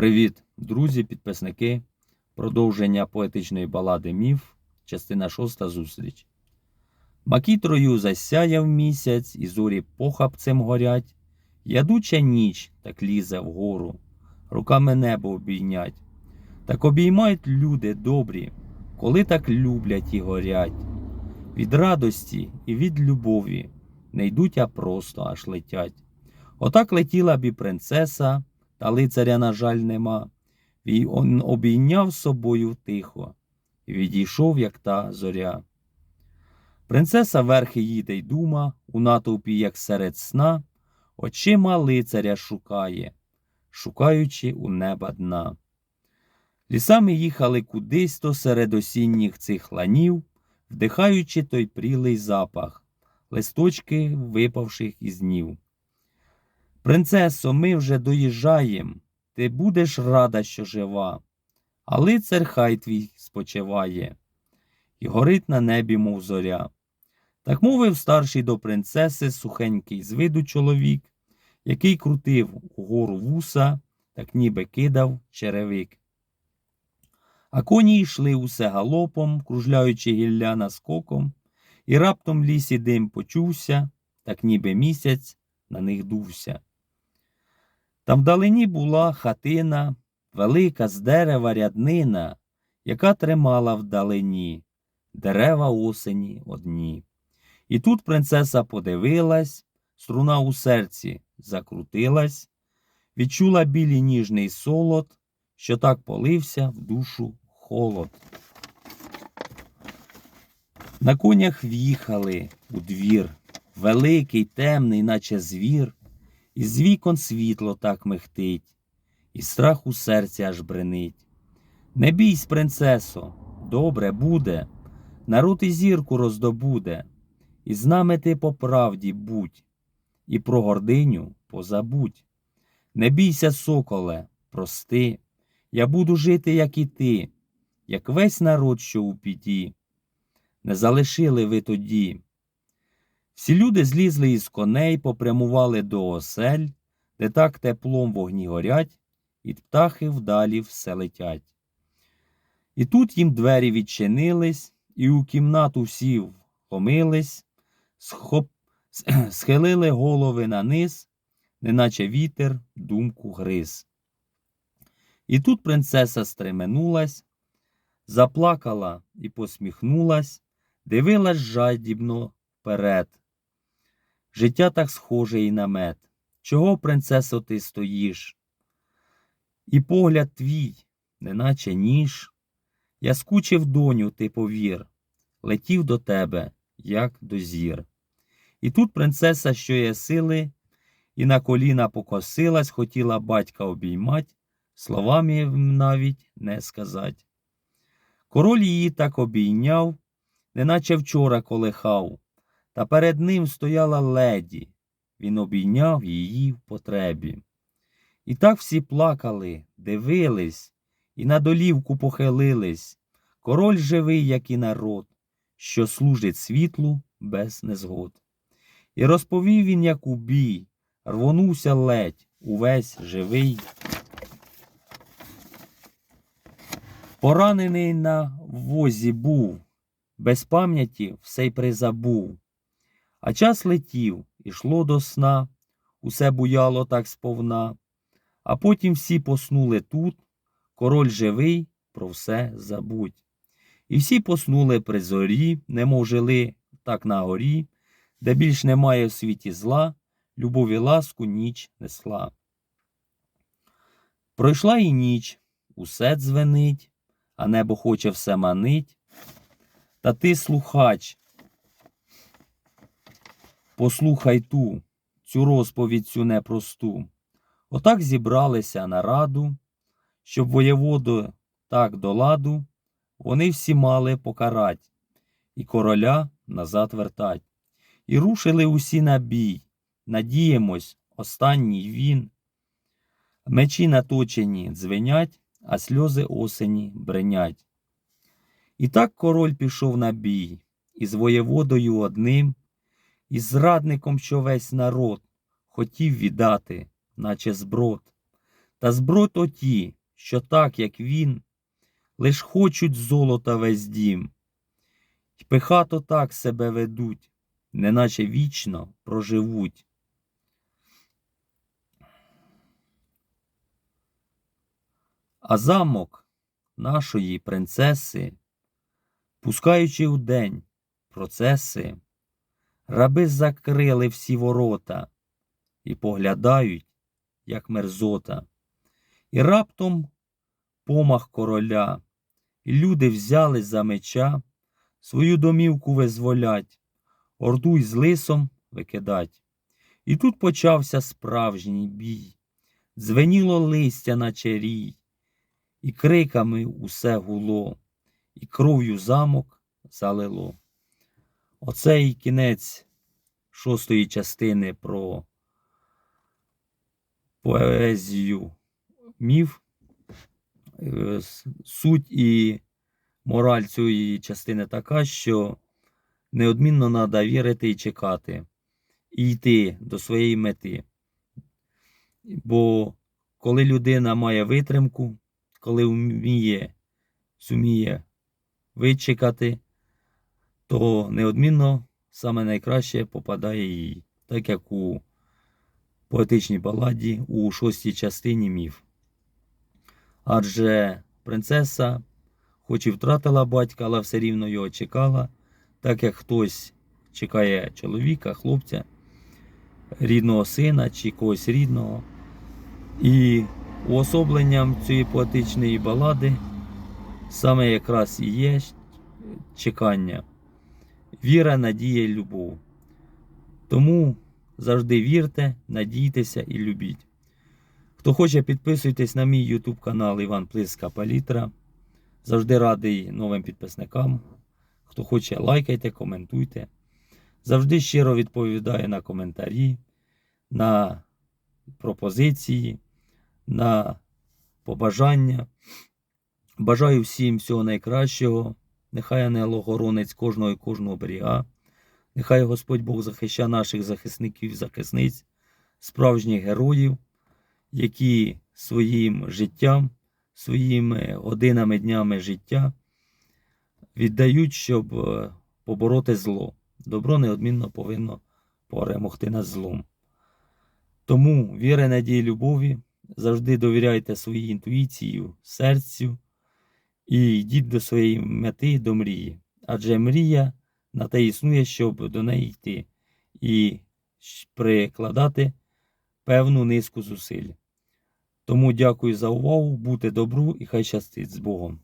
Привіт, друзі, підписники. Продовження поетичної балади Міф, частина шоста зустріч. Макітрою засяяв місяць, і зорі похапцем горять. Ядуча ніч так лізе вгору, руками небо обійнять. Так обіймають люди добрі, коли так люблять і горять. Від радості і від любові не йдуть, а просто аж летять. Отак летіла б і принцеса, та лицаря, на жаль, нема. Він обійняв собою тихо і відійшов, як та зоря. Принцеса верхи їде й дума, у натовпі, як серед сна, очима лицаря шукає, шукаючи у неба дна. Лісами їхали кудись то серед осінніх цих ланів, вдихаючи той прілий запах, листочки випавших із днів. Принцесо, ми вже доїжджаєм, ти будеш рада, що жива, а лицар хай твій спочиває, і горить на небі, мов зоря. Так мовив старший до принцеси сухенький з виду чоловік, який крутив угору вуса, так ніби кидав черевик. А коні йшли усе галопом, кружляючи гілля наскоком, і раптом в лісі дим почувся, так ніби місяць на них дувся. Там вдалині була хатина, велика з дерева ряднина, яка тримала вдалині дерева осені одні. І тут принцеса подивилась, струна у серці закрутилась, відчула білий ніжний солод, що так полився в душу холод. На конях в'їхали у двір, великий, темний, наче звір. Із вікон світло так михтить, і страх у серці аж бренить. Не бійсь, принцесо, добре буде, народ і зірку роздобуде, і з нами ти по правді будь, і про гординю позабудь. Не бійся, соколе, прости, я буду жити, як і ти, як весь народ, що у піді. Не залишили ви тоді. Всі люди злізли із коней, попрямували до осель, де так теплом вогні горять, і птахи вдалі все летять. І тут їм двері відчинились, і у кімнату всі вхомились, схоп... схилили голови на низ, неначе вітер думку гриз. І тут принцеса стременулась, заплакала і посміхнулась, дивилась жадібно вперед. Життя так схоже і на мед. Чого, принцесо, ти стоїш? І погляд твій, неначе ніж. Я скучив доню, ти повір, летів до тебе, як до зір. І тут принцеса, що є сили, і на коліна покосилась, хотіла батька обіймать, словами навіть не сказать. Король її так обійняв, неначе вчора колихав. Та перед ним стояла леді, він обійняв її в потребі. І так всі плакали, дивились, і на долівку похилились. Король живий, як і народ, що служить світлу без незгод. І розповів він, як у бій, рвонувся ледь, увесь живий. Поранений на возі був, без пам'яті все й призабув. А час летів, ішло до сна, усе буяло так сповна, а потім всі поснули тут, король живий, про все забудь. І всі поснули при зорі, немов жили так на горі, де більш немає в світі зла, любов і ласку ніч несла. Пройшла і ніч, усе дзвенить, а небо хоче все манить. Та ти, слухач, Послухай ту, цю розповідь цю непросту. Отак зібралися на раду, щоб воєводу так до ладу вони всі мали покарать, і короля назад вертать. І рушили усі на бій. Надіємось, останній він. Мечі наточені дзвенять, а сльози осені бренять. І так король пішов на бій, із воєводою одним і зрадником, що весь народ хотів віддати, наче зброд. Та зброд оті, що так, як він, лиш хочуть золота весь дім, й пихато так себе ведуть, неначе вічно проживуть. А замок нашої принцеси, пускаючи у день процеси, раби закрили всі ворота і поглядають, як мерзота. І раптом помах короля, і люди взяли за меча, свою домівку визволять, орду із лисом викидать. І тут почався справжній бій, дзвеніло листя на рій, і криками усе гуло, і кров'ю замок залило. Оцей кінець шостої частини про поезію міф. Е, Суть і мораль цієї частини така, що неодмінно треба вірити і чекати, і йти до своєї мети. Бо коли людина має витримку, коли вміє, зуміє вичекати, то неодмінно саме найкраще попадає їй, так як у поетичній баладі у шостій частині міф. Адже принцеса, хоч і втратила батька, але все рівно його чекала, так як хтось чекає чоловіка, хлопця, рідного сина чи когось рідного. І уособленням цієї поетичної балади саме якраз і є чекання, віра, надія і любов. Тому завжди вірте, надійтеся і любіть. Хто хоче, підписуйтесь на мій YouTube канал Іван Плиска Палітра. Завжди радий новим підписникам. Хто хоче, лайкайте, коментуйте. Завжди щиро відповідаю на коментарі, на пропозиції, на побажання. Бажаю всім всього найкращого. Нехай ангел охоронець кожного і кожного берега. Нехай Господь Бог захищає наших захисників і захисниць, справжніх героїв, які своїм життям, своїми годинами, днями життя віддають, щоб е, побороти зло. Добро неодмінно повинно перемогти над злом. Тому віри, надії, любові, завжди довіряйте своїй інтуїції, серцю і йдіть до своєї мети, до мрії. Адже мрія на те існує, щоб до неї йти і прикладати певну низку зусиль. Тому дякую за увагу, бути добру і хай щастить з Богом.